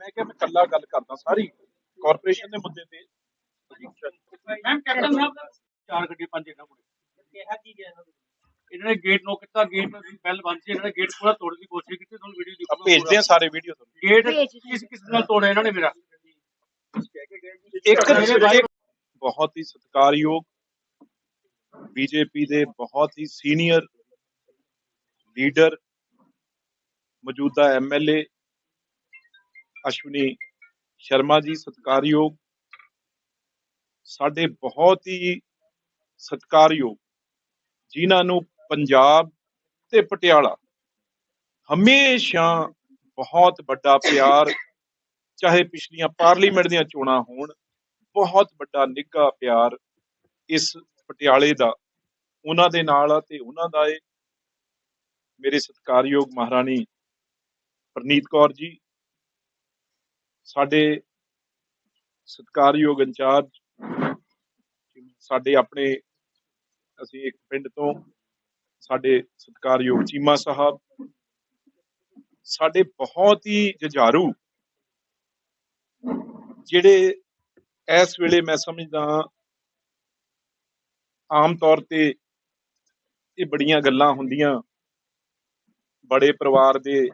ਮੈਂ ਕਿਹਾ ਮੈਂ ਕੱਲਾ ਗੱਲ ਕਰਦਾ ਸਾਰੀ ਕਾਰਪੋਰੇਸ਼ਨ ਦੇ ਮੁੱਦੇ ਤੇ। ਮੈਮ ਕੈਪਟਨ ਸਾਹਿਬ ਚਾਰ ਗੱਡੀਆਂ ਪੰਜ ਇਹਨਾਂ ਕੋਲ। ਕਿਹਾ ਕੀ ਗਿਆ ਇਹਨਾਂ ਨੂੰ? ਇਹਨਾਂ ਨੇ ਗੇਟ ਨੋਕ ਕੀਤਾ ਗੇਟ ਬੈਲ ਬੰਦ ਸੀ ਇਹਨਾਂ ਨੇ ਗੇਟ ਪੂਰਾ ਤੋੜਨ ਦੀ ਕੋਸ਼ਿਸ਼ ਕੀਤੀ ਤੁਹਾਨੂੰ ਵੀਡੀਓ ਆ ਭੇਜਦੇ ਆ ਸਾਰੇ ਵੀਡੀਓ ਤੁਹਾਨੂੰ। ਗੇਟ ਕਿਸ ਕਿਸ ਨਾਲ ਤੋੜਿਆ ਇਹਨਾਂ ਨੇ ਮੇਰਾ? ਇੱਕ ਇੱਕ ਬਹੁਤ ਹੀ ਸਤਿਕਾਰਯੋਗ ਬੀਜੇਪੀ ਦੇ ਬਹੁਤ ਹੀ ਸੀਨੀਅਰ ਲੀਡਰ ਮੌਜੂਦਾ ਐਮਐਲਏ ਅਸ਼ਵਨੀ ਸ਼ਰਮਾ ਜੀ, ਸਤਿਕਾਰਯੋਗ। ਸਾਡੇ ਬਹੁਤ ਹੀ ਸਤਿਕਾਰਯੋਗ ਜਿਨ੍ਹਾਂ ਨੂੰ ਪੰਜਾਬ ਤੇ ਪਟਿਆਲਾ ਹਮੇਸ਼ਾ ਬਹੁਤ ਵੱਡਾ ਪਿਆਰ, ਚਾਹੇ ਪਿਛਲੀਆਂ ਪਾਰਲੀਮੈਂਟ ਦੀਆਂ ਚੋਣਾਂ ਹੋਣ, ਬਹੁਤ ਵੱਡਾ ਨਿੱਘਾ ਪਿਆਰ ਇਸ ਪਟਿਆਲੇ ਦਾ, ਉਹਨਾਂ ਦੇ ਨਾਲ ਆ ਤੇ ਉਹਨਾਂ ਦਾ ਏ। ਮੇਰੇ ਸਤਿਕਾਰਯੋਗ ਮਹਾਰਾਣੀ ਪ੍ਰਨੀਤ ਕੌਰ ਜੀ ਸਾਡੇ ਸਤਿਕਾਰਯੋਗ ਇੰਚਾਰਜ, ਸਾਡੇ ਆਪਣੇ, ਅਸੀਂ ਇੱਕ ਪਿੰਡ ਤੋਂ ਸਾਡੇ ਸਤਿਕਾਰਯੋਗ ਚੀਮਾ ਸਾਹਿਬ, ਸਾਡੇ ਬਹੁਤ ਹੀ ਜੁਝਾਰੂ ਜਿਹੜੇ ਇਸ ਵੇਲੇ ਮੈਂ ਸਮਝਦਾ ਆਮ ਤੌਰ ਤੇ ਇਹ ਬੜੀਆਂ ਗੱਲਾਂ ਹੁੰਦੀਆਂ, ਬੜੇ ਪਰਿਵਾਰ ਦੇ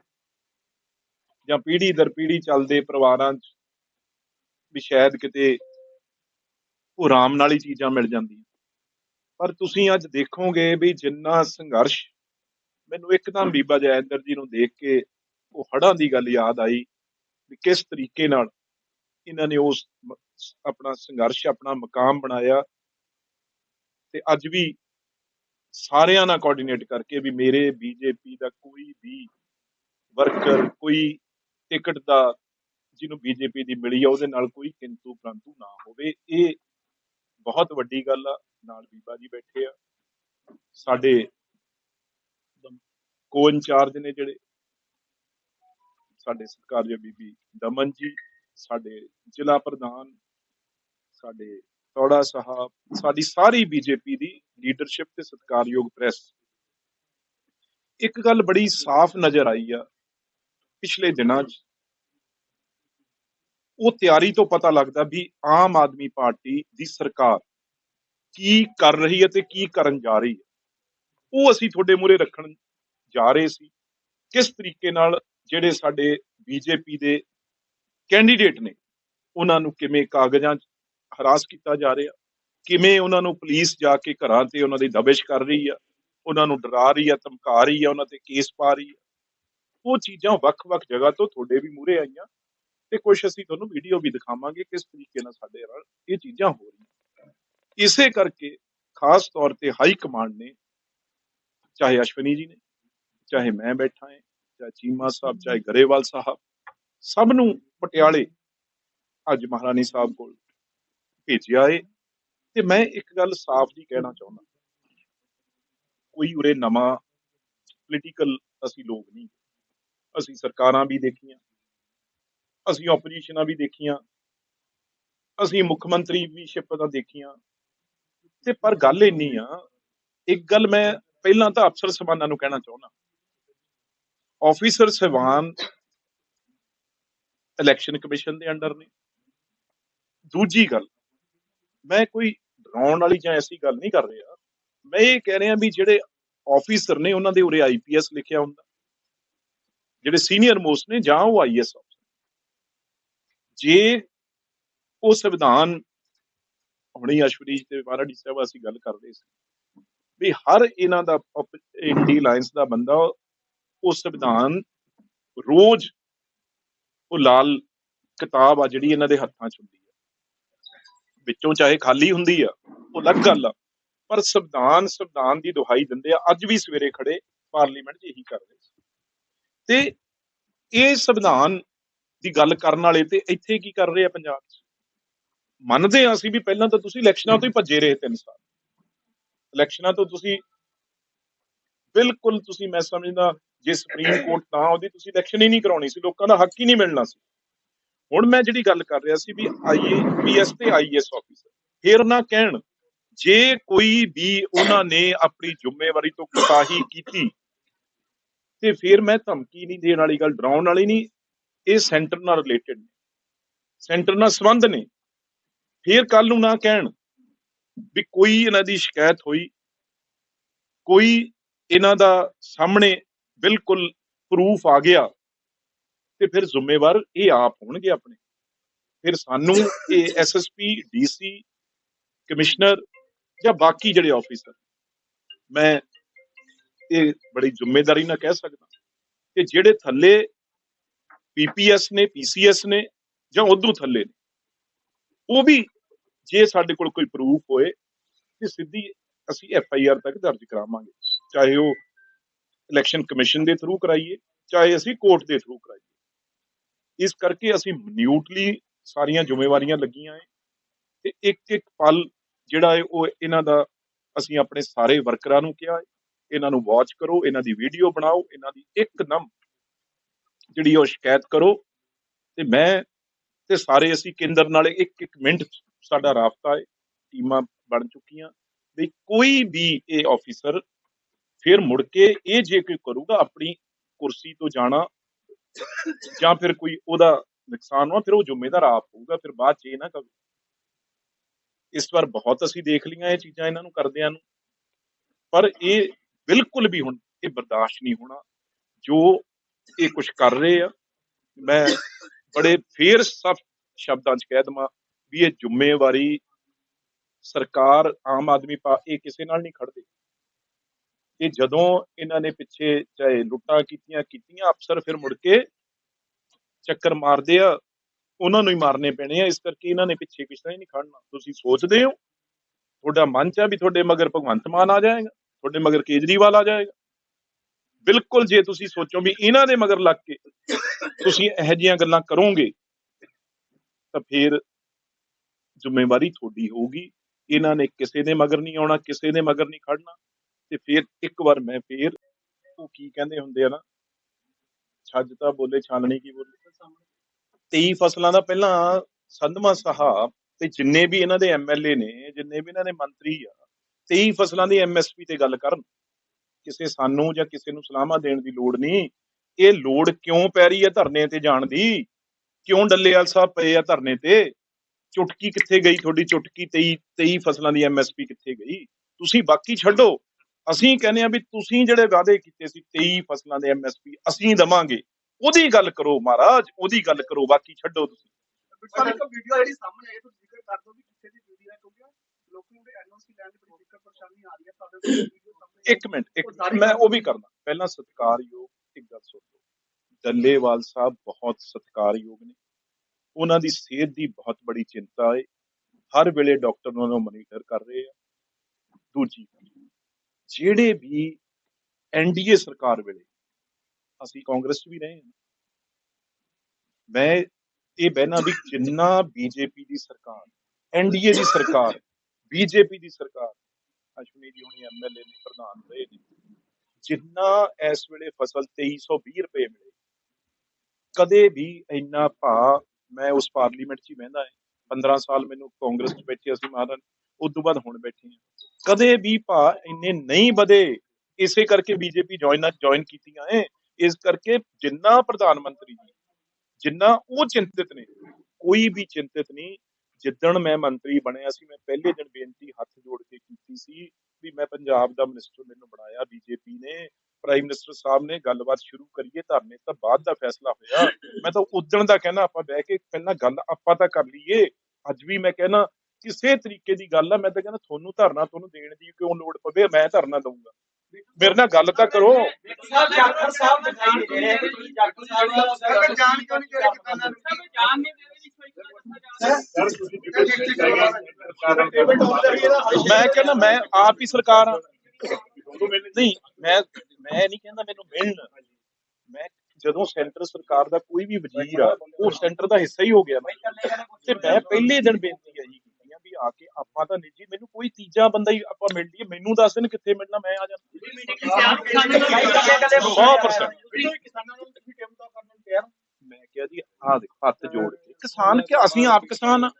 ਜਾਂ ਪੀੜ੍ਹੀ ਦਰ ਪੀੜ੍ਹੀ ਚੱਲਦੇ ਪਰਿਵਾਰਾਂ 'ਚ ਵੀ ਸ਼ਾਇਦ ਕਿਤੇ ਉਹ ਆਰਾਮ ਨਾਲ ਹੀ ਚੀਜ਼ਾਂ ਮਿਲ ਜਾਂਦੀਆਂ। ਪਰ ਤੁਸੀਂ ਅੱਜ ਦੇਖੋਗੇ ਵੀ ਜਿੰਨਾ ਸੰਘਰਸ਼ ਮੈਨੂੰ ਇੱਕਦਮ ਬੀਬਾ ਜੈਦਰ ਜੀ ਨੂੰ ਦੇਖ ਕੇ ਉਹ ਹੜਾਂ ਦੀ ਗੱਲ ਯਾਦ ਆਈ ਵੀ ਕਿਸ ਤਰੀਕੇ ਨਾਲ ਇਹਨਾਂ ਨੇ ਉਸ ਆਪਣਾ ਸੰਘਰਸ਼, ਆਪਣਾ ਮਕਾਮ ਬਣਾਇਆ ਤੇ ਅੱਜ ਵੀ ਸਾਰਿਆਂ ਨਾਲ ਕੋਆਰਡੀਨੇਟ ਕਰਕੇ ਵੀ ਮੇਰੇ ਬੀਜੇਪੀ ਦਾ ਕੋਈ ਵੀ ਵਰਕਰ ਕੋਈ ਟਿਕਟ ਦਾ ਜਿਹਨੂੰ ਬੀਜੇਪੀ ਦੀ ਮਿਲੀ ਆ, ਉਹਦੇ ਨਾਲ ਕੋਈ ਕਿੰਤੂ ਪ੍ਰੰਤੂ ਨਾ ਹੋਵੇ। ਇਹ ਬਹੁਤ ਵੱਡੀ ਗੱਲ ਆ, ਨਾਲ ਬੀਬਾ ਜੀ ਬੈਠੇ ਆ। ਸਾਡੇ ਕੋ ਇੰਚਾਰਜ ਨੇ ਜਿਹੜੇ, ਸਾਡੇ ਸਤਿਕਾਰਯੋਗ ਬੀਬੀ ਦਮਨ ਜੀ, ਸਾਡੇ ਜ਼ਿਲ੍ਹਾ ਪ੍ਰਧਾਨ, ਸਾਡੇ ਤੌੜਾ ਸਾਹਿਬ, ਸਾਡੀ ਸਾਰੀ ਬੀਜੇਪੀ ਦੀ ਲੀਡਰਸ਼ਿਪ ਤੇ ਸਤਿਕਾਰਯੋਗ ਪ੍ਰੈਸ। ਇੱਕ ਗੱਲ ਬੜੀ ਸਾਫ਼ ਨਜ਼ਰ ਆਈ ਆ ਪਿਛਲੇ ਦਿਨਾਂ 'ਚ ਉਹ ਤਿਆਰੀ ਤੋਂ ਪਤਾ ਲੱਗਦਾ ਵੀ ਆਮ ਆਦਮੀ ਪਾਰਟੀ ਦੀ ਸਰਕਾਰ ਕੀ ਕਰ ਰਹੀ ਹੈ ਤੇ ਕੀ ਕਰਨ ਜਾ ਰਹੀ ਹੈ। ਉਹ ਅਸੀਂ ਤੁਹਾਡੇ ਮੂਹਰੇ ਰੱਖਣ ਜਾ ਰਹੇ ਸੀ ਕਿਸ ਤਰੀਕੇ ਨਾਲ ਜਿਹੜੇ ਸਾਡੇ ਬੀਜੇਪੀ ਦੇ ਕੈਂਡੀਡੇਟ ਨੇ ਉਹਨਾਂ ਨੂੰ ਕਿਵੇਂ ਕਾਗਜ਼ਾਂ 'ਚ ਹਰਾਸ ਕੀਤਾ ਜਾ ਰਿਹਾ, ਕਿਵੇਂ ਉਹਨਾਂ ਨੂੰ ਪੁਲਿਸ ਜਾ ਕੇ ਘਰਾਂ ਤੇ ਉਹਨਾਂ ਦੀ ਦਬਿਸ਼ ਕਰ ਰਹੀ ਆ, ਉਹਨਾਂ ਨੂੰ ਡਰਾ ਰਹੀ ਆ, ਧਮਕਾ ਰਹੀ ਆ, ਉਹਨਾਂ ਤੇ ਕੇਸ ਪਾ ਰਹੀ ਆ। ਉਹ ਚੀਜ਼ਾਂ ਵੱਖ-ਵੱਖ ਜਗ੍ਹਾ ਤੋਂ ਤੁਹਾਡੇ ਵੀ ਮੂਹਰੇ ਆਈਆਂ ਤੇ ਕੁਝ ਅਸੀਂ ਤੁਹਾਨੂੰ ਵੀਡੀਓ ਵੀ ਦਿਖਾਵਾਂਗੇ ਕਿਸ ਤਰੀਕੇ ਨਾਲ ਸਾਡੇ ਨਾਲ ਇਹ ਚੀਜ਼ਾਂ ਹੋ ਰਹੀਆਂ। ਇਸੇ ਕਰਕੇ ਖਾਸ ਤੌਰ ਤੇ ਹਾਈ ਕਮਾਂਡ ਨੇ, ਚਾਹੇ ਅਸ਼ਵਨੀ ਜੀ ਨੇ, ਚਾਹੇ ਮੈਂ ਬੈਠਾ ਹਾਂ, ਚਾਹੇ ਚੀਮਾ ਸਾਹਿਬ, ਚਾਹੇ ਗਰੇਵਾਲ ਸਾਹਿਬ, ਸਭ ਨੂੰ ਪਟਿਆਲੇ ਅੱਜ ਮਹਾਰਾਣੀ ਸਾਹਿਬ ਕੋਲ ਭੇਜਿਆ ਏ ਤੇ ਮੈਂ ਇੱਕ ਗੱਲ ਸਾਫ਼ ਜੀ ਕਹਿਣਾ ਚਾਹੁੰਦਾ। ਕੋਈ ਉਰੇ ਨਵਾਂ ਪੋਲੀਟੀਕਲ ਅਸੀਂ ਲੋਕ ਨਹੀਂ। ਅਸੀਂ ਸਰਕਾਰਾਂ ਵੀ ਦੇਖੀਆਂ, ਅਸੀਂ ਆਪੋਜੀਸ਼ਨਾਂ ਵੀ ਦੇਖੀਆਂ, ਅਸੀਂ ਮੁੱਖ ਮੰਤਰੀ ਵੀ ਸ਼ਿਪਾਂ ਦੇਖੀਆਂ। ਤੇ ਪਰ ਗੱਲ ਇੰਨੀ ਆ, ਇੱਕ ਗੱਲ ਮੈਂ ਪਹਿਲਾਂ ਤਾਂ ਅਫਸਰ ਸਮਾਨਾਂ ਨੂੰ ਕਹਿਣਾ ਚਾਹੁੰਦਾ। ਆਫੀਸਰ ਸਹਿਬਾਨ ਇਲੈਕਸ਼ਨ ਕਮਿਸ਼ਨ ਦੇ ਅੰਡਰ ਨੇ। ਦੂਜੀ ਗੱਲ, ਮੈਂ ਕੋਈ ਡਰਾਉਣ ਵਾਲੀ ਜਾਂ ਐਸੀ ਗੱਲ ਨਹੀਂ ਕਰ ਰਿਹਾ। ਮੈਂ ਇਹ ਕਹਿ ਰਿਹਾ ਵੀ ਜਿਹੜੇ ਆਫੀਸਰ ਨੇ ਉਹਨਾਂ ਦੇ ਉਰੇ ਆਈਪੀਐਸ ਲਿਖਿਆ ਹੁੰਦਾ। ਜਿਹੜੇ ਸੀਨੀਅਰ ਮੋਸਟ ਨੇ, ਜਾਂ ਉਹ ਆਈਐਸ ਅਫਸਰ ਜੇ ਉਹ ਸੰਵਿਧਾਨ, ਹੁਣੀ ਅਸ਼ਵਨੀ ਤੇ ਮਾਰਾਡੀ ਸਾਹਿਬ ਅਸੀਂ ਗੱਲ ਕਰਦੇ ਸੀ, ਵੀ ਹਰ ਇਹਨਾਂ ਦਾ ਇੰਡੀ ਲਾਈਨਸ ਦਾ ਬੰਦਾ, ਉਹ ਸੰਵਿਧਾਨ ਰੋਜ਼ ਉਹ ਲਾਲ ਕਿਤਾਬ ਆ ਜਿਹੜੀ ਇਹਨਾਂ ਦੇ ਹੱਥਾਂ 'ਚ ਹੁੰਦੀ ਹੈ ਵਿੱਚੋਂ ਚਾਹੇ ਖਾਲੀ ਹੁੰਦੀ ਆ, ਉਹ ਅਲੱਗ ਗੱਲ ਆ, ਪਰ ਸੰਵਿਧਾਨ ਸੰਵਿਧਾਨ ਦੀ ਦੁਹਾਈ ਦਿੰਦੇ ਆ। ਅੱਜ ਵੀ ਸਵੇਰੇ ਖੜੇ ਪਾਰਲੀਮੈਂਟ 'ਚ ਇਹੀ ਕਰ ਰਹੇ ਸੀ। ਤੇ ਇਹ ਸੰਵਿਧਾਨ ਦੀ ਗੱਲ ਕਰਨ ਵਾਲੇ ਤੇ ਇੱਥੇ ਕੀ ਕਰ ਰਹੇ ਆ ਪੰਜਾਬ 'ਚ? ਮੰਨਦੇ ਆ ਅਸੀਂ ਵੀ ਪਹਿਲਾਂ ਤਾਂ ਤੁਸੀਂ ਇਲੈਕਸ਼ਨਾਂ ਤੋਂ ਹੀ ਭੱਜੇ ਰਹੇ ਤਿੰਨ ਸਾਲ। ਇਲੈਕਸ਼ਨਾਂ ਤੋਂ ਤੁਸੀਂ ਬਿਲਕੁਲ ਤੁਸੀਂ ਮੈਂ ਸਮਝਦਾ ਜੇ ਸੁਪਰੀਮ ਕੋਰਟ ਨਾ ਉਹਦੀ ਤੁਸੀਂ ਇਲੈਕਸ਼ਨ ਹੀ ਨਹੀਂ ਕਰਾਉਣੀ ਸੀ, ਲੋਕਾਂ ਦਾ ਹੱਕ ਹੀ ਨਹੀਂ ਮਿਲਣਾ ਸੀ। ਹੁਣ ਮੈਂ ਜਿਹੜੀ ਗੱਲ ਕਰ ਰਿਹਾ ਸੀ ਵੀ ਆਈਏਪੀਐਸ ਤੇ ਆਈਐਸ ਆਫੀਸਰ, ਫੇਰ ਨਾ ਕਹਿਣ, ਜੇ ਕੋਈ ਵੀ ਉਹਨਾਂ ਨੇ ਆਪਣੀ ਜ਼ਿੰਮੇਵਾਰੀ ਤੋਂ ਕੁਤਾਹੀ ਕੀਤੀ ਤੇ ਫਿਰ ਮੈਂ ਧਮਕੀ ਨਹੀਂ ਦੇਣ ਵਾਲੀ ਗੱਲ, ਡਰਾਉਣ ਵਾਲੀ ਨਹੀਂ, ਇਹ ਸੈਂਟਰ ਨਾਲ ਰਿਲੇਟਡ ਨੇ। ਸੈਂਟਰ ਨਾਲ ਸੰਬੰਧ ਨੇ। ਫਿਰ ਕੱਲ ਨੂੰ ਨਾ ਕਹਿਣ ਵੀ ਕੋਈ ਇਹਨਾਂ ਦੀ ਸ਼ਿਕਾਇਤ ਹੋਈ। ਕੋਈ ਇਹਨਾਂ ਦਾ ਸਾਹਮਣੇ ਬਿਲਕੁਲ ਪ੍ਰੂਫ ਆ ਗਿਆ ਤੇ ਫਿਰ ਜ਼ਿੰਮੇਵਾਰ ਇਹ ਆਪ ਹੋਣਗੇ ਆਪਣੇ। ਫਿਰ ਸਾਨੂੰ ਇਹ ਐਸਐਸਪੀ ਡੀਸੀ ਕਮਿਸ਼ਨਰ ਜਾਂ ਬਾਕੀ ਜਿਹੜੇ ਆਫੀਸਰ ਮੈਂ ਇਹ ਬੜੀ ਜ਼ਿੰਮੇਵਾਰੀ ਨਾਲ ਕਹਿ ਸਕਦਾ ਕਿ ਜਿਹੜੇ ਥੱਲੇ ਪੀਪੀਐਸ ਨੇ, ਪੀਸੀਐਸ ਨੇ ਜਾਂ ਉਦੋਂ ਥੱਲੇ ਨੇ, ਉਹ ਵੀ ਜੇ ਸਾਡੇ ਕੋਲ ਕੋਈ ਪ੍ਰੂਫ ਹੋਏ ਤੇ ਸਿੱਧੀ ਅਸੀਂ ਐਫ ਆਈ ਆਰ ਤੱਕ ਦਰਜ ਕਰਾਵਾਂਗੇ। ਚਾਹੇ ਉਹ ਇਲੈਕਸ਼ਨ ਕਮਿਸ਼ਨ ਦੇ ਥਰੂ ਕਰਾਈਏ, ਚਾਹੇ ਅਸੀਂ ਕੋਰਟ ਦੇ ਥਰੂ ਕਰਾਈਏ। ਇਸ ਕਰਕੇ ਅਸੀਂ ਮਿਊਟਲੀ ਸਾਰੀਆਂ ਜ਼ਿੰਮੇਵਾਰੀਆਂ ਲੱਗੀਆਂ ਐ ਤੇ ਇੱਕ ਇੱਕ ਪਲ ਜਿਹੜਾ ਹੈ ਉਹ ਇਹਨਾਂ ਦਾ ਅਸੀਂ ਆਪਣੇ ਸਾਰੇ ਵਰਕਰਾਂ ਨੂੰ ਕਿਹਾ ਹੈ ਇਹਨਾਂ ਨੂੰ ਵਾਚ ਕਰੋ, ਇਹਨਾਂ ਦੀ ਵੀਡੀਓ ਬਣਾਓ, ਇਹਨਾਂ ਦੀ ਇੱਕਦਮ ਜਿਹੜੀ ਉਹ ਸ਼ਿਕਾਇਤ ਕਰੋ। ਤੇ ਮੈਂ ਤੇ ਸਾਰੇ ਅਸੀਂ ਕੇਂਦਰ ਨਾਲ ਇੱਕ ਇੱਕ ਮਿੰਟ ਸਾਡਾ ਰਾਬਤਾ ਹੈ, ਟੀਮਾਂ ਬਣ ਚੁੱਕੀਆਂ। ਵੀ ਕੋਈ ਵੀ ਇਹ ਆਫੀਸਰ ਫਿਰ ਮੁੜ ਕੇ ਇਹ ਜੇ ਕੋਈ ਕਰੂਗਾ ਆਪਣੀ ਕੁਰਸੀ ਤੋਂ ਜਾਣਾ ਜਾਂ ਫਿਰ ਕੋਈ ਉਹਦਾ ਨੁਕਸਾਨ ਹੋਣਾ, ਫਿਰ ਉਹ ਜ਼ਿੰਮੇਦਾਰ ਆਪ ਹੋਊਗਾ, ਫਿਰ ਬਾਅਦ ਚ ਇਹ ਨਾ ਕਵੇ। ਇਸ ਵਾਰ ਬਹੁਤ ਅਸੀਂ ਦੇਖ ਲਈਆਂ ਇਹ ਚੀਜ਼ਾਂ ਇਹਨਾਂ ਨੂੰ ਕਰਦਿਆਂ ਨੂੰ। ਪਰ ਇਹ ਬਿਲਕੁਲ ਵੀ ਹੁਣ ਇਹ ਬਰਦਾਸ਼ਤ ਨਹੀਂ ਹੋਣਾ। ਜੋ ਇਹ ਕੁਝ ਕਰ ਰਹੇ ਆ, ਮੈਂ ਬੜੇ ਫੇਰ ਸਭ ਸ਼ਬਦਾਂ 'ਚ ਕਹਿ ਦਵਾਂ ਵੀ ਇਹ ਜ਼ਿੰਮੇਵਾਰੀ ਸਰਕਾਰ, ਆਮ ਆਦਮੀ ਪਾ, ਇਹ ਕਿਸੇ ਨਾਲ ਨਹੀਂ ਖੜਦੇ ਇਹ ਜਦੋਂ ਇਹਨਾਂ ਨੇ ਪਿੱਛੇ ਚਾਹੇ ਲੁੱਟਾਂ ਕੀਤੀਆਂ ਕੀਤੀਆਂ ਅਫਸਰ ਫਿਰ ਮੁੜ ਕੇ ਚੱਕਰ ਮਾਰਦੇ ਆ, ਉਹਨਾਂ ਨੂੰ ਹੀ ਮਾਰਨੇ ਪੈਣੇ ਆ। ਇਸ ਕਰਕੇ ਇਹਨਾਂ ਨੇ ਪਿੱਛੇ ਕਿਸੇ ਹੀ ਨਹੀਂ ਖੜਨਾ ਤੁਸੀਂ ਸੋਚਦੇ ਹੋ, ਤੁਹਾਡਾ ਮਨ ਚ ਆ ਵੀ ਤੁਹਾਡੇ ਮਗਰ ਭਗਵੰਤ ਮਾਨ ਆ ਜਾਏਗਾ। ਤੁਹਾਡੇ ਮਗਰ ਕੇਜਰੀਵਾਲ ਆ ਜਾਏਗਾ। ਬਿਲਕੁਲ ਜੇ ਤੁਸੀਂ ਸੋਚੋ ਵੀ ਇਹਨਾਂ ਦੇ ਮਗਰ ਲੱਗ ਕੇ ਤੁਸੀਂ ਇਹੋ ਜਿਹੀਆਂ ਗੱਲਾਂ ਕਰੋਗੇ, ਤਾਂ ਫਿਰ ਜ਼ਿੰਮੇਵਾਰੀ ਤੁਹਾਡੀ ਹੋਊਗੀ। ਇਹਨਾਂ ਨੇ ਕਿਸੇ ਦੇ ਮਗਰ ਨਹੀਂ ਆਉਣਾ, ਕਿਸੇ ਦੇ ਮਗਰ ਨਹੀਂ ਖੜਨਾ ਤੇ ਫਿਰ ਇੱਕ ਵਾਰ ਮੈਂ ਫੇਰ ਉਹ ਕੀ ਕਹਿੰਦੇ ਹੁੰਦੇ ਆ ਨਾ, ਛੱਜ ਤਾਂ ਬੋਲੇ ਛਾਲਣੀ ਕੀ ਬੋਲੇ। 23 ਫਸਲਾਂ ਦਾ ਪਹਿਲਾਂ ਸੰਧਮਾ ਸਾਹਿਬ ਤੇ ਜਿੰਨੇ ਵੀ ਇਹਨਾਂ ਦੇ ਐਮਐਲਏ ਨੇ, ਜਿੰਨੇ ਵੀ ਇਹਨਾਂ ਦੇ ਮੰਤਰੀ ਆ 23 ਫਸਲਾਂ ਦੀ ਐਮਐਸਪੀ ਤੇ ਗੱਲ ਕਰਨ। ਕਿਸੇ ਸਾਨੂੰ ਜਾਂ ਕਿਸੇ ਨੂੰ ਸਲਾਹਾਂ ਦੇਣ ਦੀ ਲੋੜ ਨਹੀਂ। ਇਹ ਲੋੜ ਕਿਉਂ ਪੈ ਰਹੀ ਹੈ ਧਰਨੇ ਤੇ ਜਾਣ ਦੀ? ਕਿਉਂ ਡੱਲੇਵਾਲ ਸਾਹਿਬ ਪਏ ਆ ਧਰਨੇ ਤੇ? ਚੁਟਕੀ ਕਿੱਥੇ ਗਈ ਤੁਹਾਡੀ ਚੁਟਕੀ? 23 23 ਫਸਲਾਂ ਦੀ ਐਮਐਸਪੀ ਕਿੱਥੇ ਗਈ? ਤੁਸੀਂ ਬਾਕੀ ਛੱਡੋ। ਅਸੀਂ ਕਹਿੰਦੇ ਆ ਵੀ ਤੁਸੀਂ ਜਿਹੜੇ ਵਾਅਦੇ ਕੀਤੇ ਸੀ 23 ਫਸਲਾਂ ਦੇ ਐਮਐਸਪੀ ਅਸੀਂ ਦਵਾਂਗੇ। ਉਹਦੀ ਗੱਲ ਕਰੋ ਮਹਾਰਾਜ, ਉਹਦੀ ਗੱਲ ਕਰੋ। ਬਾਕੀ ਛੱਡੋ ਤੁਸੀਂ। ਵੀਡੀਓ ਜਿਹੜੀ ਸਾਹਮਣੇ ਆਈ, ਤੁਸੀਂ ਜ਼ਿਕਰ ਕਰ ਦਿਓ ਵੀ ਇੱਕ ਮਿੰਟ ਇੱਕ ਮੈਂ ਉਹ ਵੀ ਕਰਨਾ। ਪਹਿਲਾਂ ਸਤਿਕਾਰਯੋਗ ਇੱਕ ਗੱਲ ਡੱਲੇਵਾਲ ਸਾਹਿਬ ਬਹੁਤ ਸਤਿਕਾਰਯੋਗ ਨੇ। ਉਹਨਾਂ ਦੀ ਸਿਹਤ ਦੀ ਬਹੁਤ ਬੜੀ ਚਿੰਤਾ ਹੈ ਹਰ ਵੇਲੇ ਡਾਕਟਰ ਉਹਨਾਂ ਨੂੰ ਮਨੀਟਰ ਕਰ ਰਹੇ ਆ। ਦੂਜੀ ਜਿਹੜੇ ਵੀ ਐਨਡੀਏ ਸਰਕਾਰ ਵੇਲੇ ਅਸੀਂ ਕਾਂਗਰਸ 'ਚ ਵੀ ਰਹੇ ਹਾਂ। ਮੈਂ ਇਹ ਬਹਿਣਾ ਵੀ ਜਿੰਨਾ ਬੀਜੇਪੀ ਦੀ ਸਰਕਾਰ ਐਨਡੀਏ ਦੀ ਸਰਕਾਰ ਬੀਜੇਪੀ ਦੀ ਸਰਕਾਰ, ਅਸ਼ਵਨੀ ਜੀ ਹੁਣੀ ਐਮਐਲਏ ਨੇ ਪ੍ਰਧਾਨ ਰਹੇ ਨੇ, ਜਿੰਨਾ ਇਸ ਵੇਲੇ ਫਸਲ 2320 ਰੁਪਏ ਮਿਲੇ, ਕਦੇ ਵੀ ਇੰਨਾ ਭਾ ਮੈਂ ਉਸ ਪਾਰਲੀਮੈਂਟ 'ਚ ਹੀ ਬਹਿੰਦਾ ਹਾਂ 15 ਸਾਲ ਮੈਨੂੰ ਕਾਂਗਰਸ 'ਚ ਬੈਠੇ ਅਸੀਂ ਮਹਾਰਾਜ ਉਸ ਤੋਂ ਬਾਅਦ ਹੁਣ ਬੈਠੇ ਹਾਂ। ਕਦੇ ਵੀ ਭਾਅ ਇੰਨੇ ਨਹੀਂ ਵਧੇ, ਇਸੇ ਕਰਕੇ ਬੀਜੇਪੀ ਜੁਆਇਨ ਜੁਆਇਨ ਕੀਤੀਆਂ ਹੈ ਇਸ ਕਰਕੇ ਜਿੰਨਾ ਪ੍ਰਧਾਨ ਮੰਤਰੀ ਜੀ ਜਿੰਨਾ ਉਹ ਚਿੰਤਿਤ ਨੇ, ਕੋਈ ਵੀ ਚਿੰਤਿਤ ਨਹੀਂ ਜਿੱਦਣ ਮੈਂ ਮੰਤਰੀ ਬਣਿਆ ਸੀ ਮੈਂ ਪਹਿਲੇ ਦਿਨ ਬੇਨਤੀ ਹੱਥ ਜੋੜ ਕੇ ਕੀਤੀ ਸੀ ਵੀ ਮੈਂ ਪੰਜਾਬ ਦਾ ਮਿਨਿਸਟਰ ਮੈਨੂੰ ਬਣਾਇਆ ਬੀਜੇਪੀ ਨੇ ਪ੍ਰਾਈਮ ਮਿਨਿਸਟਰ ਸਾਹਿਬ ਨੇ ਗੱਲਬਾਤ ਸ਼ੁਰੂ ਕਰੀਏ ਧਰਨੇ ਤਾਂ ਬਾਅਦ ਦਾ ਫੈਸਲਾ ਹੋਇਆ। ਮੈਂ ਤਾਂ ਉਦਣ ਦਾ ਕਹਿਣਾ ਆਪਾਂ ਬਹਿ ਕੇ ਪਹਿਲਾਂ ਗੱਲ ਆਪਾਂ ਤਾਂ ਕਰ ਲਈਏ। ਅੱਜ ਵੀ ਮੈਂ ਕਹਿਣਾ ਕਿਸੇ ਤਰੀਕੇ ਦੀ ਗੱਲ ਆ ਮੈਂ ਤਾਂ ਕਹਿੰਦਾ ਤੁਹਾਨੂੰ ਧਰਨਾ ਤੁਹਾਨੂੰ ਦੇਣ ਦੀ ਕਿਉਂ ਲੋੜ ਪਵੇ ਮੈਂ ਧਰਨਾ ਦਊਂਗਾ। ਮੇਰੇ ਨਾਲ ਗੱਲ ਤਾਂ ਕਰੋ। ਸਾਹਿਬ ਜਾਖੜ ਸਾਹਿਬ ਦਿਖਾਈ ਦੇ ਰਹੇ ਕਿ ਤੁਸੀਂ ਜਾਖੜ ਸਾਹਿਬ ਜਾਣ ਕਿਉਂ ਨਹੀਂ ਦੇ ਰਹੇ ਕਿਸਾਨਾਂ ਨੂੰ? ਜਾਨ ਨਹੀਂ ਦੇ ਮੈਂ ਕਹਿੰਦਾ ਮੈਂ ਆਪ ਹੀ ਸਰਕਾਰ ਆ ਨਹੀਂ ਮੈਂ ਮੈਂ ਨਹੀਂ ਕਹਿੰਦਾ ਮੈਨੂੰ ਮਿਲਣ। ਮੈਂ ਜਦੋਂ ਸੈਂਟਰ ਸਰਕਾਰ ਦਾ ਕੋਈ ਵੀ ਵਜ਼ੀਰ ਆ ਉਹ ਸੈਂਟਰ ਦਾ ਹਿੱਸਾ ਹੀ ਹੋ ਗਿਆ ਤੇ ਮੈਂ ਪਹਿਲੇ ਦਿਨ ਬੇਨਤੀ ਕੀਤੀ ਆ ਵੀ ਆ ਕੇ ਆਪਾਂ ਤਾਂ ਨਿੱਜੀ ਮੈਨੂੰ ਕੋਈ ਤੀਜਾ ਬੰਦਾ ਹੀ ਆਪਾਂ ਮਿਲ ਲਈਏ। ਮੈਨੂੰ ਦੱਸ ਦੇਣ ਕਿੱਥੇ ਮਿਲਣਾ ਮੈਂ ਆ ਜਾਂਦਾ। 100% ਕਿਸਾਨਾਂ ਨੂੰ ਤੁਸੀਂ ਟਿਮ ਤਾਂ ਕਰਨ ਨੂੰ ਤਿਆਰ ਮੈਂ ਕਿਹਾ ਜੀ ਆ ਦੇਖੋ ਹੱਥ ਜੋੜ ਕੇ ਕਿਸਾਨ ਅਸੀਂ ਆਪ ਕਿਸਾਨ ਆ।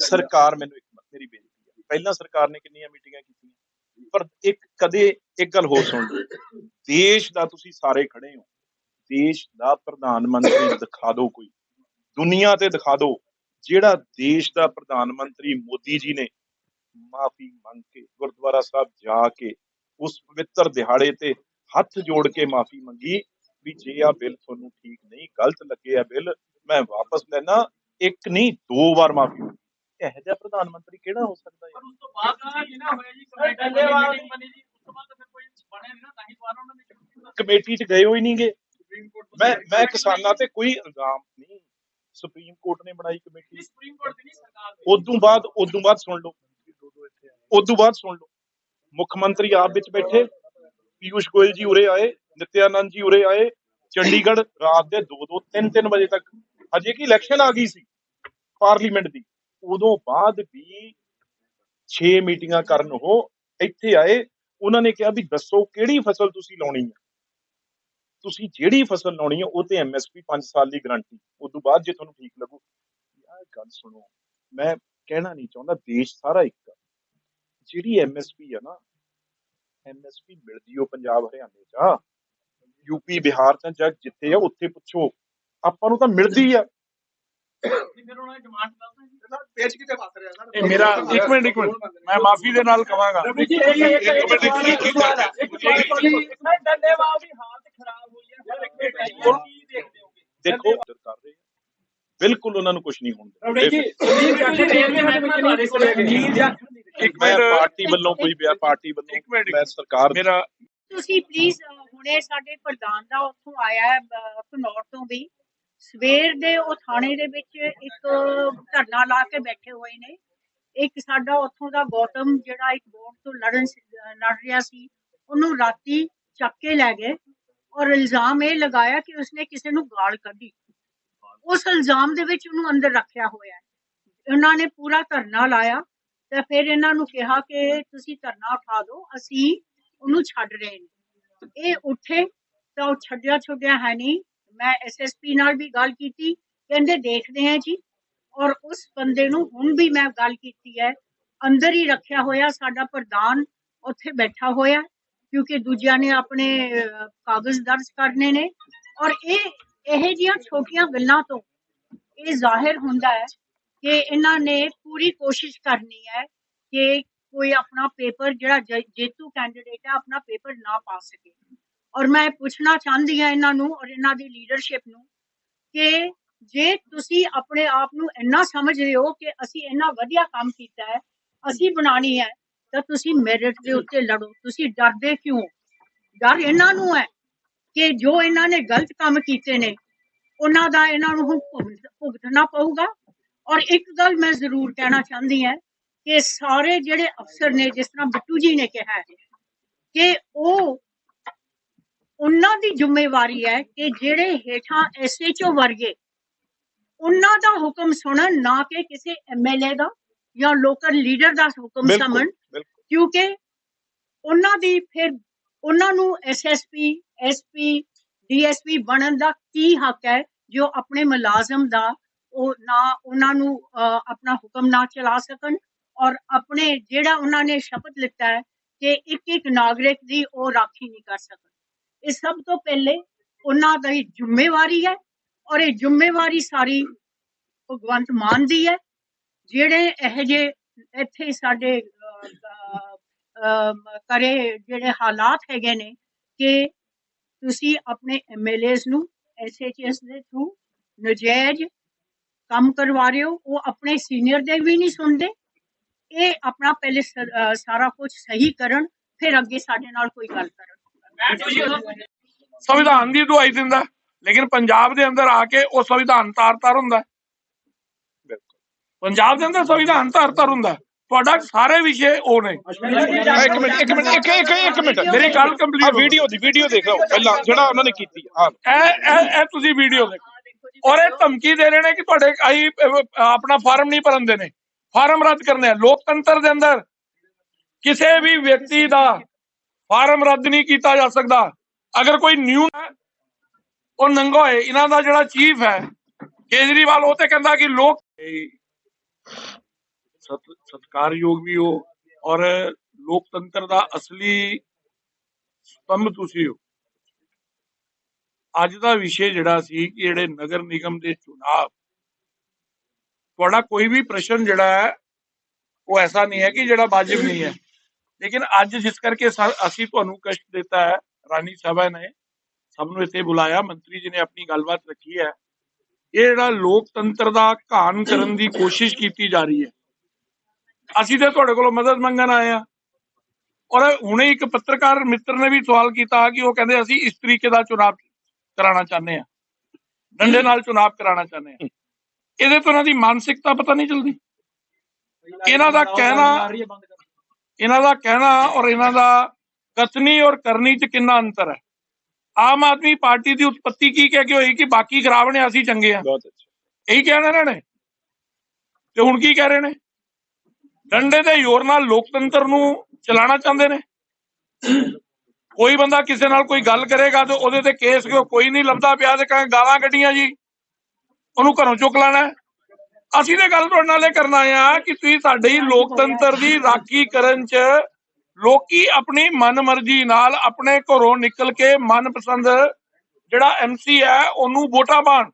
ਸਰਕਾਰ ਮੈਨੂੰ ਇੱਕ ਮੇਰੀ ਬੇਨਤੀ ਹੈ ਪਹਿਲਾਂ ਸਰਕਾਰ ਨੇ ਕਿੰਨੀਆਂ ਮੀਟਿੰਗਾਂ ਕੀਤੀਆਂ, ਪਰ ਇੱਕ ਕਦੇ ਇੱਕ ਗੱਲ ਹੋਰ ਸੁਣ ਲਓ। ਦੇਸ਼ ਦਾ ਤੁਸੀਂ ਸਾਰੇ ਖੜੇ ਹੋ। ਦੇਸ਼ ਦਾ ਪ੍ਰਧਾਨ ਮੰਤਰੀ ਦਿਖਾ ਦਿਓ ਕੋਈ। ਦੁਨੀਆ ਤੇ ਦਿਖਾ ਦਿਓ। ਜਿਹੜਾ ਦੇਸ਼ ਦਾ ਪ੍ਰਧਾਨ ਮੰਤਰੀ ਮੋਦੀ ਜੀ ਨੇ ਮਾਫੀ ਮੰਗ ਕੇ ਗੁਰਦੁਆਰਾ ਸਾਹਿਬ ਜਾ ਕੇ ਉਸ ਪਵਿੱਤਰ ਦਿਹਾੜੇ ਤੇ ਹੱਥ ਜੋੜ ਕੇ ਮਾਫੀ ਮੰਗੀ ਵੀ ਜੇ ਆ ਬਿੱਲ ਤੁਹਾਨੂੰ ਠੀਕ ਨਹੀਂ ਗਲਤ ਲੱਗੇ ਆ ਬਿੱਲ ਮੈਂ ਵਾਪਸ ਲੈਣਾ ਇੱਕ ਨਹੀਂ ਦੋ ਵਾਰ ਮਾਫੀ ਮੰਗੀ। ਇਹੋ ਜਿਹਾ ਪ੍ਰਧਾਨ ਮੰਤਰੀ ਕਿਹੜਾ ਹੋ ਸਕਦਾ ਹੈ? ਪਰ ਉਸ ਤੋਂ ਬਾਅਦ ਨਾ ਇਹ ਨਾ ਹੋਇਆ ਜੀ ਕਮੇਟੀ ਮੀਟਿੰਗ ਬਣੀ ਜੀ ਉਸ ਤੋਂ ਬਾਅਦ ਫਿਰ ਕੋਈ ਬਣਿਆ ਨਹੀਂ ਨਾ ਤਾਂ ਹੀ ਦੁਬਾਰਾ ਉਹਨਾਂ ਨੇ ਕਮੇਟੀ 'ਚ ਗਏ ਹੋਈ ਨਹੀਂਗੇ ਸੁਪਰੀਮ ਕੋਰਟ ਤੋਂ ਮੈਂ ਮੈਂ ਕਿਸਾਨਾਂ ਤੇ ਕੋਈ ਇਲਜ਼ਾਮ ਨਹੀਂ। ਸੁਪਰੀਮ ਕੋਰਟ ਨੇ ਬਣਾਈ ਕਮੇਟੀ। ਸੁਪਰੀਮ ਕੋਰਟ ਦੀ ਨਹੀਂ ਸਰਕਾਰ ਦੀ। ਉਦੋਂ ਬਾਅਦ ਉਦੋਂ ਬਾਅਦ ਸੁਣ ਲਓ। ਉਦੋਂ ਬਾਅਦ ਸੁਣ ਲਓ। ਮੁੱਖ ਮੰਤਰੀ ਆਪ ਵਿੱਚ ਬੈਠੇ। ਪੀਯੂਸ਼ ਗੋਇਲ ਜੀ ਉਰੇ ਆਏ, ਨਿਤਿਆਨੰਦ ਜੀ ਉਰੇ ਆਏ, ਚੰਡੀਗੜ੍ਹ ਰਾਤ ਦੇ 2 2 3 3 ਵਜੇ ਤੱਕ। ਹਜੇ ਕੀ ਇਲੈਕਸ਼ਨ ਆ ਗਈ ਸੀ ਪਾਰਲੀਮੈਂਟ ਦੀ। ਉਦੋਂ ਬਾਅਦ ਵੀ 6 ਮੀਟਿੰਗਾਂ ਕਰਨ ਉਹ ਇੱਥੇ ਆਏ। ਉਹਨਾਂ ਨੇ ਕਿਹਾ ਵੀ ਦੱਸੋ ਕਿਹੜੀ ਫਸਲ ਤੁਸੀਂ ਲਾਉਣੀ ਹੈ। ਤੁਸੀਂ ਜਿਹੜੀ ਫਸਲ ਲਾਉਣੀ ਹੈ, ਉਹ ਤੇ ਐਮਐਸਪੀ 5 ਸਾਲ ਦੀ ਗਾਰੰਟੀ। ਤੋਂ ਬਾਅਦ ਜੇ ਤੁਹਾਨੂੰ ਠੀਕ ਲੱਗੂ। ਯਾਰ ਗੱਲ ਸੁਣੋ। ਮੈਂ ਕਹਿਣਾ ਨਹੀਂ ਚਾਹੁੰਦਾ, ਦੇਸ਼ ਸਾਰਾ ਇੱਕ ਆ। ਜਿਹੜੀ ਐਮਐਸਪੀ ਆ ਨਾ ਐਮਐਸਪੀ ਮਿਲਦੀ ਉਹ ਪੰਜਾਬ ਹਰਿਆਣੇ ਚ। ਯੂਪੀ ਬਿਹਾਰ ਚ ਜਾਂ ਜਿੱਥੇ ਆ ਉੱਥੇ ਪੁੱਛੋ। ਆਪਾਂ ਨੂੰ ਤਾਂ ਮਿਲਦੀ ਆ। ਇਹ ਮੇਰਾ ਇੱਕ ਮਿੰਟ ਇੱਕ ਮਿੰਟ। ਮੈਂ ਮਾਫੀ ਦੇ ਨਾਲ ਕਵਾਂਗਾ। ਇੱਕ ਇੱਕ ਇੱਕ ਮਿੰਟ, ਇੱਕ ਮਿੰਟ, ਦੇਖੋ। ਕਰ ਰਹੇ ਆ। ਬਿਲਕੁਲ ਉਹਨਾਂ ਨੂੰ ਕੁਝ ਨਹੀਂ ਹੋਣ ਇੱਕ ਮਿੰਟ। ਪਾਰਟੀ ਵੱਲੋਂ ਕੋਈ ਬਿਆ ਪਾਰਟੀ ਵੱਲੋਂ ਇੱਕ ਮਿੰਟ, ਮੈਂ ਸਰਕਾਰ ਮੇਰਾ ਤੁਸੀਂ ਪਲੀਜ਼ ਹੁਣੇ ਸਾਡੇ ਪ੍ਰਧਾਨ ਦਾ ਉੱਥੋਂ ਆਇਆ ਹੈ ਘਨੌਰ ਤੋਂ ਵੀ। ਸਵੇਰ ਦੇ ਉਹ ਥਾਣੇ ਦੇ ਵਿੱਚ ਇੱਕ ਧਰਨਾ ਲਾ ਕੇ ਬੈਠੇ ਹੋਏ ਨੇ। ਇੱਕ ਸਾਡਾ ਉੱਥੋਂ ਦਾ ਗੌਤਮ ਜਿਹੜਾ ਇੱਕ ਵੋਟ ਤੋਂ ਲੜਨ ਲੜ ਰਿਹਾ ਸੀ ਉਹਨੂੰ ਰਾਤੀ ਚੱਕ ਕੇ ਲੈ ਗਏ ਔਰ ਇਲਜ਼ਾਮ ਇਹ ਲਗਾਇਆ ਕਿ ਉਸਨੇ ਕਿਸੇ ਨੂੰ ਗਾਲ ਕੱਢੀ। ਉਸ ਇਲਜ਼ਾਮ ਦੇ ਵਿੱਚ ਉਹਨੂੰ ਅੰਦਰ ਰੱਖਿਆ ਹੋਇਆ ਹੈ। ਉਹਨਾਂ ਨੇ ਪੂਰਾ ਧਰਨਾ ਲਾਇਆ ਤੇ ਫਿਰ ਇਹਨਾਂ ਨੂੰ ਕਿਹਾ ਕਿ ਤੁਸੀਂ ਧਰਨਾ ਉਠਾ ਦਿਓ, ਅਸੀਂ ਉਹਨੂੰ ਛੱਡ ਰਹੇ ਨੇ। ਇਹ ਉੱਠੇ ਤਾਂ ਉਹ ਛੱਡਿਆ ਛੁੱਡਿਆ ਹੈ ਨਹੀਂ। ਮੈਂ ਐਸਐਸਪੀ ਨਾਲ ਵੀ ਗੱਲ ਕੀਤੀ, ਕਹਿੰਦੇ ਦੇਖਦੇ ਹਾਂ ਜੀ। ਔਰ ਉਸ ਬੰਦੇ ਨੂੰ ਹੁਣ ਵੀ ਮੈਂ ਗੱਲ ਕੀਤੀ ਹੈ। ਅੰਦਰ ਹੀ ਰੱਖਿਆ ਹੋਇਆ ਸਾਡਾ ਪ੍ਰਧਾਨ ਉੱਥੇ ਬੈਠਾ ਹੋਇਆ, ਕਿਉਂਕਿ ਦੂਜਿਆਂ ਨੇ ਆਪਣੇ ਕਾਗਜ਼ ਦਰਜ ਕਰਨੇ ਨੇ। ਔਰ ਇਹ ਇਹ ਜਿਹੀਆਂ ਛੋਟੀਆਂ ਗੱਲਾਂ ਤੋਂ ਇਹ ਜ਼ਾਹਿਰ ਹੁੰਦਾ ਹੈ ਕਿ ਇਹਨਾਂ ਨੇ ਪੂਰੀ ਕੋਸ਼ਿਸ਼ ਕਰਨੀ ਹੈ ਕਿ ਕੋਈ ਆਪਣਾ ਪੇਪਰ ਜਿਹੜਾ ਜੇਤੂ ਕੈਂਡੀਡੇਟ ਹੈ ਆਪਣਾ ਪੇਪਰ ਨਾ ਪਾ ਸਕੇ। ਔਰ ਮੈਂ ਪੁੱਛਣਾ ਚਾਹੁੰਦੀ ਹਾਂ ਇਹਨਾਂ ਨੂੰ ਔਰ ਇਹਨਾਂ ਦੀ ਲੀਡਰਸ਼ਿਪ ਨੂੰ ਕਿ ਜੇ ਤੁਸੀਂ ਆਪਣੇ ਆਪ ਨੂੰ ਇੰਨਾ ਸਮਝਦੇ ਹੋ ਕਿ ਅਸੀਂ ਇੰਨਾ ਵਧੀਆ ਕੰਮ ਕੀਤਾ ਹੈ ਅਸੀਂ ਬਣਾਣੀ ਹੈ ਤਾਂ ਤੁਸੀਂ ਮੈਰਿਟ ਦੇ ਉੱਤੇ ਲੜੋ। ਤੁਸੀਂ ਡਰਦੇ ਕਿਉਂ? ਡਰ ਇਹਨਾਂ ਨੂੰ ਹੈ। ਕਿ ਜੋ ਇਹਨਾਂ ਨੇ ਗਲਤ ਕੰਮ ਕੀਤੇ ਨੇ ਉਹਨਾਂ ਦਾ ਇਹਨਾਂ ਨੂੰ ਹੁਣ ਭੁਗਤਣਾ ਪਊਗਾ। ਔਰ ਇੱਕ ਗੱਲ ਮੈਂ ਜ਼ਰੂਰ ਕਹਿਣਾ ਚਾਹੁੰਦੀ ਹਾਂ ਕਿ ਸਾਰੇ ਜਿਹੜੇ ਅਫਸਰ ਨੇ ਜਿਸ ਤਰ੍ਹਾਂ ਬਿੱਟੂ ਜੀ ਨੇ ਕਿਹਾ ਹੈ ਕਿ ਉਹ ਉਹਨਾਂ ਦੀ ਜ਼ਿੰਮੇਵਾਰੀ ਹੈ ਕਿ ਜਿਹੜੇ ਹੇਠਾਂ ਐਸਐਚਓ ਵਰਗੇ ਉਹਨਾਂ ਦਾ ਹੁਕਮ ਸੁਣਨ ਨਾ ਕਿ ਕਿਸੇ ਐਮਐਲਏ ਦਾ ਜਾਂ ਲੋਕਲ ਲੀਡਰ ਦਾ ਹੁਕਮ ਬਿਲਕੁਲ ਕਿਉਂਕਿ ਉਹਨਾਂ ਦੀ ਫਿਰ ਉਹਨਾਂ ਨੂੰ ਐਸਐਸਪੀ ਐਸਪੀ ਡੀਐਸਪੀ ਬਣਨ ਦਾ ਕੀ ਹੱਕ ਹੈ ਜੋ ਆਪਣੇ ਮੁਲਾਜ਼ਮ ਦਾ ਉਹ ਨਾ ਉਹਨਾਂ ਨੂੰ ਆਪਣਾ ਹੁਕਮ ਨਾ ਚਲਾ ਸਕਣ? ਔਰ ਆਪਣੇ ਜਿਹੜਾ ਉਹਨਾਂ ਨੇ ਸ਼ਪਥ ਲਿੱਤਾ ਹੈ ਕਿ ਇੱਕ ਇੱਕ ਨਾਗਰਿਕ ਦੀ ਉਹ ਰਾਖੀ ਨਹੀਂ ਕਰ ਸਕਣ। ਇਹ ਸਭ ਤੋਂ ਪਹਿਲੇ ਉਹਨਾਂ ਦੀ ਜ਼ਿੰਮੇਵਾਰੀ ਹੈ ਔਰ ਇਹ ਜ਼ਿੰਮੇਵਾਰੀ ਸਾਰੀ ਭਗਵੰਤ ਮਾਨ ਦੀ ਹੈ। ਜਿਹੜੇ ਇਹ ਜੇ ਇੱਥੇ ਸਾਡੇ ਕਰੇ ਜਿਹੜੇ ਹਾਲਾਤ ਹੈਗੇ ਨੇ ਕਿ ਤੁਸੀਂ ਆਪਣੇ ਐਮਐਲਏਸ ਨੂੰ ਐਸਐਚਐਸ ਦੇ ਥਰੂ ਨਜਾਇਜ਼ ਕੰਮ ਕਰਵਾ ਰਹੇ ਹੋ, ਉਹ ਆਪਣੇ ਸੀਨੀਅਰ ਦੇ ਵੀ ਨਹੀਂ ਸੁਣਦੇ। ਇਹ ਆਪਣਾ ਪਹਿਲੇ ਸਾਰਾ ਕੁਝ ਸਹੀ ਕਰਨ, ਫਿਰ ਅੱਗੇ ਸਾਡੇ ਨਾਲ ਕੋਈ ਗੱਲ ਕਰਨ। ਸੰਵਿਧਾਨ ਦੀ ਦੁਹਾਈ ਦਿੰਦਾ, ਲੇਕਿਨ ਪੰਜਾਬ ਦੇ ਅੰਦਰ ਆ ਕੇ ਉਹ ਸੰਵਿਧਾਨ ਤਾਰ-ਤਾਰ ਹੁੰਦਾ। ਪੰਜਾਬ ਦੇ ਅੰਦਰ ਸੰਵਿਧਾਨ ਤਾਰ-ਤਾਰ ਹੁੰਦਾ। ਤੁਹਾਡਾ ਸਾਰੇ ਵਿਸ਼ੇ ਉਹ ਨੇ। ਇੱਕ ਮਿੰਟ ਇੱਕ ਮਿੰਟ ਇੱਕ ਇੱਕ ਇੱਕ ਮਿੰਟ। ਮੇਰੀ ਗੱਲ ਆ ਕੰਪਲੀਟ ਵੀਡੀਓ ਦੀ ਵੀਡੀਓ ਦੇਖ ਲਓ। ਪਹਿਲਾਂ ਜਿਹੜਾ ਉਹਨਾਂ ਨੇ ਕੀਤੀ ਆ ਇਹ ਇਹ ਤੁਸੀਂ ਵੀਡੀਓ ਦੇਖੋ। ਔਰ ਇਹ ਧਮਕੀ ਦੇ ਰਹੇ ਨੇ ਕਿ ਤੁਹਾਡੇ ਆਈ ਆਪਣਾ ਫਾਰਮ ਨਹੀਂ ਭਰਨ ਦੇਣੇ। ਫਾਰਮ ਰੱਦ ਕਰਨੇ ਆ। ਲੋਕਤੰਤਰ ਦੇ ਅੰਦਰ ਕਿਸੇ ਵੀ ਵਿਅਕਤੀ ਦਾ ਫਾਰਮ ਰੱਦ ਨਹੀਂ ਕੀਤਾ ਜਾ ਸਕਦਾ। ਅਗਰ ਕੋਈ ਨਿਊ ਉਹ ਨੰਗਾ ਹੋਏ। ਇਹਨਾਂ ਦਾ ਜਿਹੜਾ ਚੀਫ ਹੈ ਕੇਜਰੀਵਾਲ ਉਹ ਤੇ ਕਹਿੰਦਾ ਕਿ ਲੋਕ ਸਤਕਾਰਯੋਗ ਵੀ ਹੋ ਔਰ ਲੋਕਤੰਤਰ ਦਾ ਅਸਲੀ ਸਤੰਭ ਤੁਸੀਂ ਹੋ। ਅੱਜ ਦਾ ਵਿਸ਼ੇ ਜਿਹੜਾ ਸੀ ਕਿ ਜਿਹੜੇ ਨਗਰ ਨਿਗਮ ਦੇ ਚੁਣਾਵ ਤੁਹਾਡਾ ਕੋਈ ਵੀ ਪ੍ਰਸ਼ਨ ਜਿਹੜਾ ਹੈ, ਉਹ ਐਸਾ ਨਹੀਂ ਹੈ ਕਿ ਜਿਹੜਾ ਵਾਜਿਬ ਨਹੀਂ ਹੈ। ਲੇਕਿਨ ਅੱਜ ਜਿਸ ਕਰਕੇ ਅਸੀਂ ਤੁਹਾਨੂੰ ਕਸ਼ਟ ਦਿੱਤਾ ਹੈ, ਰਾਣੀ ਸਭਾ ਨੇ ਸਭ ਨੂੰ ਇੱਥੇ ਬੁਲਾਇਆ, ਮੰਤਰੀ ਜੀ ਨੇ ਆਪਣੀ ਗੱਲਬਾਤ ਰੱਖੀ ਹੈ। ਇਹ ਜਿਹੜਾ ਲੋਕਤੰਤਰ ਦਾ ਘਾਣ ਕਰਨ ਦੀ ਕੋਸ਼ਿਸ਼ ਕੀਤੀ ਜਾ ਰਹੀ ਹੈ ਅਸੀਂ ਤੇ ਤੁਹਾਡੇ ਕੋਲੋਂ ਮਦਦ ਮੰਗਣ ਆਏ ਆ ਔਰ ਹੁਣੇ ਇੱਕ ਪੱਤਰਕਾਰ ਮਿੱਤਰ ਨੇ ਵੀ ਸਵਾਲ ਕੀਤਾ ਕਿ ਉਹ ਕਹਿੰਦੇ ਅਸੀਂ ਇਸ ਤਰੀਕੇ ਦਾ ਚੁਣਾਵ ਕਰਾਉਣਾ ਚਾਹੁੰਦੇ ਆ ਡੰਡੇ ਨਾਲ ਚੁਣਾਵ ਕਰਾਉਣਾ ਚਾਹੁੰਦੇ ਆ ਇਹਦੇ ਤੋਂ ਇਹਨਾਂ ਦੀ ਮਾਨਸਿਕਤਾ ਪਤਾ ਨਹੀਂ ਚੱਲਦੀ। ਇਹਨਾਂ ਦਾ ਕਹਿਣਾ ਇਹਨਾਂ ਦਾ ਕਹਿਣਾ ਔਰ ਇਹਨਾਂ ਦਾ ਕਥਨੀ ਔਰ ਕਰਨੀ ਚ ਕਿੰਨਾ ਅੰਤਰ ਹੈ। ਆਮ ਆਦਮੀ ਪਾਰਟੀ ਦੀ ਉਤਪਤੀ ਕੀ ਕਹਿ ਕੇ ਹੋਈ ਕਿ ਬਾਕੀ ਖਰਾਬ ਨੇ ਅਸੀਂ ਚੰਗੇ ਆ ਬਹੁਤ ਅੱਛਾ। ਇਹੀ ਕਹਿਣਾ ਇਹਨਾਂ ਨੇ ਤੇ ਹੁਣ ਕੀ ਕਹਿ ਰਹੇ ਨੇ? ਡੰਡੇ ਦੇ ਯੋਰ ਨਾਲ ਲੋਕਤੰਤਰ ਨੂੰ ਚਲਾਉਣਾ ਚਾਹੁੰਦੇ ਨੇ। ਕੋਈ ਬੰਦਾ ਕਿਸੇ ਨਾਲ ਕੋਈ ਗੱਲ ਕਰੇਗਾ ਤੇ ਉਹਦੇ ਤੇ ਕੇਸ ਕਿਉਂ ਕੋਈ ਨਹੀਂ ਲੱਭਦਾ ਪਿਆ ਤੇ ਕਹੇ ਗਾਲਾਂ ਕੱਢੀਆਂ ਜੀ। ਉਹਨੂੰ ਘਰੋਂ ਚੁੱਕ ਲੈਣਾ ਅਸੀਂ ਤੇ ਗੱਲ ਤੁਹਾਡੇ ਨਾਲ ਇਹ ਕਰਨਾ ਆ ਕਿ ਤੁਸੀਂ ਸਾਡੇ ਲੋਕਤੰਤਰ ਦੀ ਰਾਖੀ ਕਰਨ ਚ ਲੋਕੀ ਆਪਣੀ ਮਨਮਰਜ਼ੀ ਨਾਲ ਆਪਣੇ ਘਰੋਂ ਨਿਕਲ ਕੇ ਮਨਪਸੰਦ ਜਿਹੜਾ ਐਮਸੀ ਹੈ, ਉਹਨੂੰ ਵੋਟਾਂ ਪਾਣ